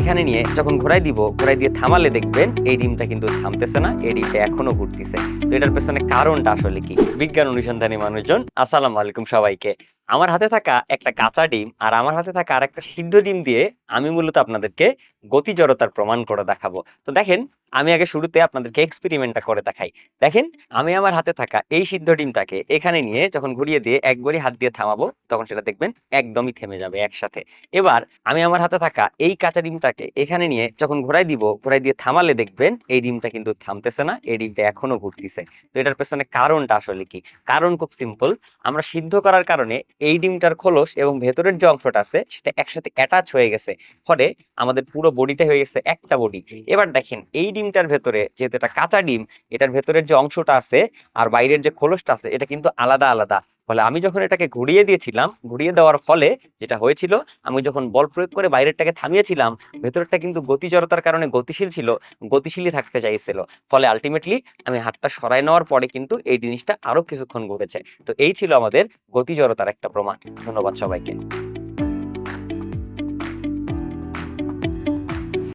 এখানে নিয়ে যখন ঘোরাই দিব ঘোরাই দিয়ে থামালে দেখবেন এই ডিমটা কিন্তু থামতেছে না, এই ডিমটা এখনও ঘুরতেছে। তো এটার পেছনে কারণটা আসলে কি? বিজ্ঞান অনুসন্ধানী মানুষজন, আসসালামু আলাইকুম সবাইকে। আমার হাতে থাকা একটা কাঁচা ডিম আর আমার হাতে থাকা আর একটা সিদ্ধ ডিম দিয়ে আমি মূলত আপনাদেরকে গতি জড়তার প্রমাণ করে দেখাবো। তো দেখেন, আমি আগে শুরুতে আপনাদেরকে এক্সপেরিমেন্টটা করে দেখাই। দেখেন, আমি আমার হাতে থাকা এই সিদ্ধ ডিমটাকে এখানে নিয়ে যখন ঘুরিয়ে দিয়ে একবারই হাত দিয়ে থামাবো, তখন সেটা দেখবেন একদমই থেমে যাবে একসাথে। এবার আমি আমার হাতে থাকা এই কাঁচা ডিমটাকে এখানে নিয়ে যখন ঘোরাই দিব, ঘোরাই দিয়ে থামালে দেখবেন এই ডিমটা কিন্তু থামতেছে না, এই ডিমটা এখনও ঘুরতেছে। তো এটার পেছনে কারণটা আসলে কি? কারণ খুব সিম্পল আমরা সিদ্ধ করার কারণে এই ডিমটার খোলস এবং ভেতরের যে অংশটা আছে, সেটা একসাথে অ্যাটাচ হয়ে গেছে। ফলে আমাদের পুরো বডিটা হয়ে গেছে একটা বডি এবার দেখেন, এই ডিমটার ভেতরে যেহেতু এটা কাঁচা ডিম, এটার ভেতরের যে অংশটা আছে আর বাইরের যে খোলসটা আছে, এটা কিন্তু আলাদা আলাদা। ফলে আমি যখন এটাকে ঘুরিয়ে দিয়েছিলাম, ঘুরিয়ে দেওয়ার ফলে যেটা হয়েছিল, আমি যখন বল প্রয়োগ করে বাইরেরটাকে থামিয়েছিলাম ভেতরেরটা কিন্তু গতি জড়তার কারণে গতিশীল ছিল, গতিশীলই থাকতে চাইছিল। ফলে আলটিমেটলি আমি হাতটা সরাই নেওয়ার পরে কিন্তু এই জিনিসটা আরও কিছুক্ষণ ঘুরেছে। তো এই ছিল আমাদের গতি জড়তার একটা প্রমাণ। ধন্যবাদ সবাইকে।